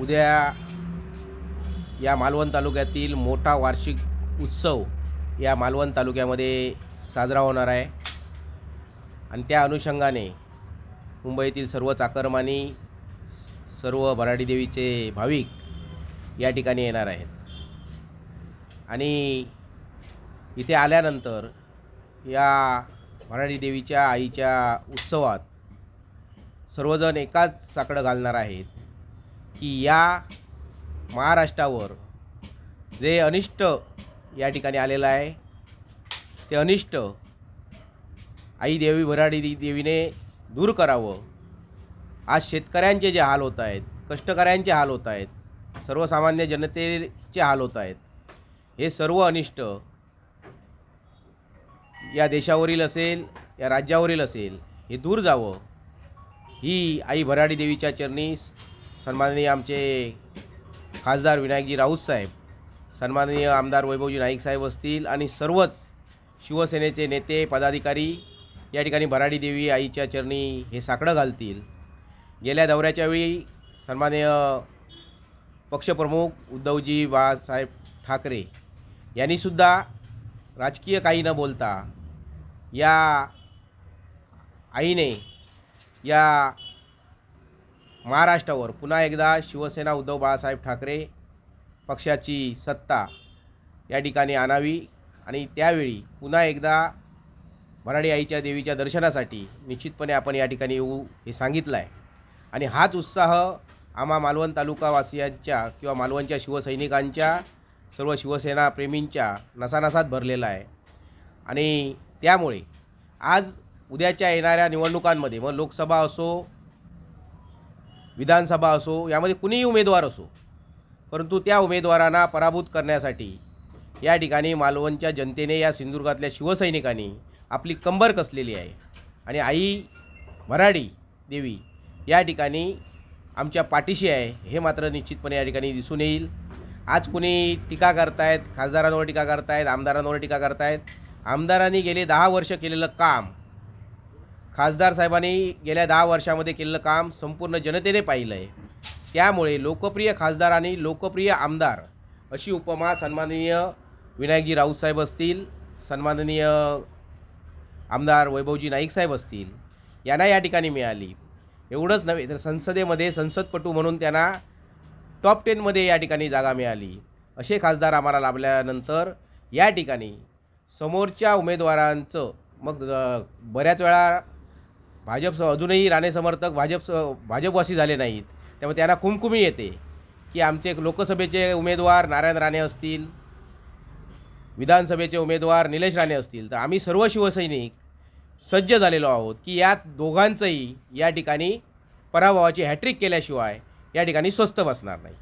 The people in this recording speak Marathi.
उद्या या मालवण तालुक्यातील मोठा वार्षिक उत्सव या मालवण तालुक्यामध्ये साजरा होणार आहे. आणि त्या अनुषंगाने मुंबईतील सर्व चाकरमानी सर्व भराडी देवीचे भाविक या ठिकाणी येणार आहेत. आणि इथे आल्यानंतर या भराडी देवीच्या आईच्या उत्सवात सर्वजण एकाच साकडं घालणार आहेत. की या महाराष्ट्रावर जे अनिष्ट या ठिकाणी आलेलं आहे ते अनिष्ट आई देवी भराडी देवीने दूर करावं. आज शेतकऱ्यांचे जे हाल होत आहेत कष्टकऱ्यांचे हाल होत आहेत सर्वसामान्य जनतेचे हाल होत आहेत हे सर्व अनिष्ट या देशावरील असेल या राज्यावरील असेल हे दूर जावं. ही आई भराडी देवीच्या चरणी सन्माननीय आमचे खासदार विनायकजी राऊत साहेब सन्माननीय आमदार वैभवजी नाईक साहेब असतील आणि सर्वच शिवसेनेचे नेते पदाधिकारी या ठिकाणी भराडी देवी आईच्या चरणी हे साकडं घालतील. गेल्या दौऱ्याच्या वेळी सन्माननीय पक्षप्रमुख उद्धवजी बाळासाहेब ठाकरे यांनीसुद्धा राजकीय काही न बोलता या आईने या महाराष्ट्रावर पुन्हा एकदा शिवसेना उद्धव बाळासाहेब ठाकरे पक्षाची सत्ता या ठिकाणी आणावी आणि त्यावेळी पुन्हा एकदा भराडी आईच्या देवीच्या दर्शनासाठी निश्चितपणे आपण या ठिकाणी येऊ हे सांगितलं आहे आणि हाच उत्साह आम्हा मालवण तालुकावासियांच्या किंवा मालवणच्या शिवसैनिकांच्या सर्व शिवसेना प्रेमींच्या नसानसात भरलेला आहे. आणि त्यामुळे आज उद्याच्या येणाऱ्या निवडणुकांमध्ये मग लोकसभा असो विधानसभा असो यामध्ये कुणीही उमेदवार असो परंतु त्या उमेदवारांना पराभूत करण्यासाठी या ठिकाणी मालवणच्या जनतेने या सिंधुदुर्गातल्या शिवसैनिकांनी आपली कंबर कसलेली आहे आणि आई वराडी देवी या ठिकाणी आमच्या पाठीशी आहे हे मात्र निश्चितपणे या ठिकाणी दिसून येईल. आज कुणी टीका करतायत खासदारांवर टीका करतायत आमदारांवर टीका करतायत आमदारांनी गेले दहा वर्ष केलेलं काम खासदार साहेबांनी गेल्या दहा वर्षामध्ये केलेलं काम संपूर्ण जनतेने पाहिलं आहे. त्यामुळे लोकप्रिय खासदार आणि लोकप्रिय आमदार अशी उपमा सन्माननीय विनायकजी राऊत साहेब असतील सन्माननीय आमदार वैभवजी नाईक साहेब असतील यांना या ठिकाणी मिळाली. एवढंच नव्हे तर संसदेमध्ये संसदपटू म्हणून त्यांना टॉप टेनमध्ये या ठिकाणी जागा मिळाली. असे खासदार आम्हाला लाभल्यानंतर या ठिकाणी समोरच्या उमेदवारांचं मग बऱ्याच वेळा भाजप अजूनही राणे समर्थक भाजप भाजपवासी झाले नाहीत. त्यामुळे त्यांना कुमकुमी येते की आमचे लोकसभेचे उमेदवार नारायण राणे असतील विधानसभेचे उमेदवार निलेश राणे असतील. तर आम्ही सर्व शिवसैनिक सज्ज झालेलो आहोत की या दोघांचंही या ठिकाणी पराभवाची हॅट्रिक केल्याशिवाय या ठिकाणी स्वस्त बसणार नाही.